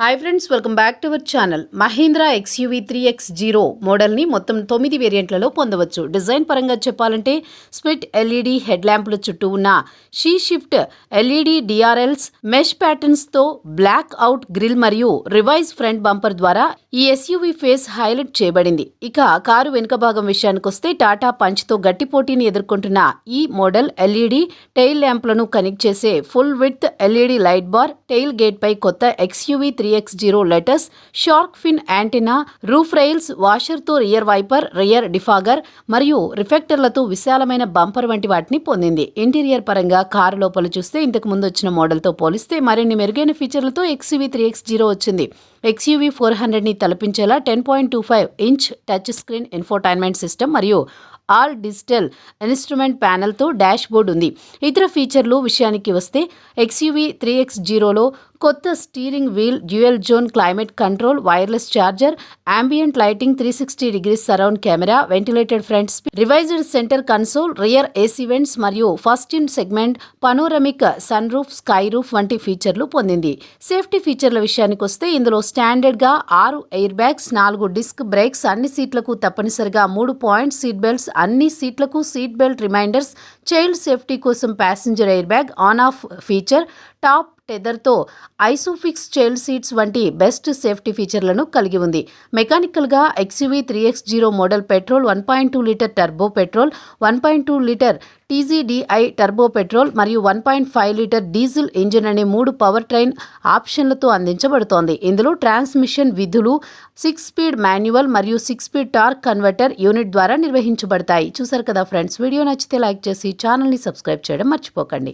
Hi friends welcome back to our channel Mahindra XUV three X zero మోడల్ని మొత్తం తొమ్మిది వేరియంట్లలో పొందవచ్చు. డిజైన్ పరంగా చెప్పాలంటే స్ప్లిట్ ఎల్ఈడి హెడ్ ల్యాంపుల చుట్టూ ఉన్న షీ షిఫ్ట్ ఎల్ఈడి డిఆర్ఎల్స్ మెష్ ప్యాటర్న్స్తో బ్లాక్ అవుట్ గ్రిల్ మరియు రివైజ్ ఫ్రంట్ బంపర్ ద్వారా ఈ ఎస్యూవీ ఫేస్ హైలైట్ చేయబడింది. ఇక కారు వెనుక భాగం విషయానికి వస్తే టాటా పంచ్తో గట్టి పోటీని ఎదుర్కొంటున్న ఈ మోడల్ ఎల్ఈడి టెయిల్ ల్యాంప్లను కనెక్ట్ చేసే full width LED light bar tail గేట్పై కొత్త XUV three three X zero letters shark fin antenna roof rails వాషర్తో rear wiper rear defogger మరియు రిఫెక్టర్లతో విశాలమైన బంపర్ వంటి వాటిని పొందింది. ఇంటీరియర్ పరంగా కారు లోపల చూస్తే ఇంతకు ముందు వచ్చిన మోడల్తో పోలిస్తే మరిన్ని మెరుగైన ఫీచర్లతో ఎక్స్వీ త్రీ ఎక్స్ జీరో వచ్చింది. ఎక్స్యూవీ ఫోర్ హండ్రెడ్ని తలపించేలా ten point two five inch touch screen infotainment system మరియు ఆల్ డిజిటల్ ఇన్స్ట్రుమెంట్ ప్యానెల్తో డాష్ బోర్డ్ ఉంది. ఇతర ఫీచర్లు విషయానికి వస్తే ఎక్స్యూవీ త్రీ ఎక్స్ జీరోలో కొత్త steering wheel dual zone climate control wireless charger ambient lighting three sixty degrees surround camera ventilated front revised centre console rear AC vents మరియు first in segment panoramic sunroof sky roof వంటి ఫీచర్లు పొందింది. Safety ఫీచర్ల విషయానికి వస్తే ఇందులో స్టాండర్డ్గా ఆరు air bags నాలుగు డిస్క్ బ్రేక్స్ అన్ని సీట్లకు తప్పనిసరిగా మూడు పాయింట్ సీట్ బెల్ట్స్ అన్ని సీట్లకు seat belt reminders child safety కోసం passenger airbag on off feature top టెదర్తో ISOFIX child seats వంటి బెస్ట్ సేఫ్టీ ఫీచర్లను కలిగి ఉంది. మెకానికల్గా XUV three X zero model petrol one point two litre turbo petrol one point two litre TGDI turbo petrol మరియు one point five litre diesel engine అనే మూడు power train ఆప్షన్లతో అందించబడుతోంది. ఇందులో ట్రాన్స్మిషన్ విధులు సిక్స్ స్పీడ్ మాన్యువల్ మరియు six speed torque converter unit ద్వారా నిర్వహించబడతాయి. చూసారు కదా ఫ్రెండ్స్ వీడియో నచ్చితే లైక్ చేసి ఛానల్ని సబ్స్క్రైబ్ చేయడం మర్చిపోకండి.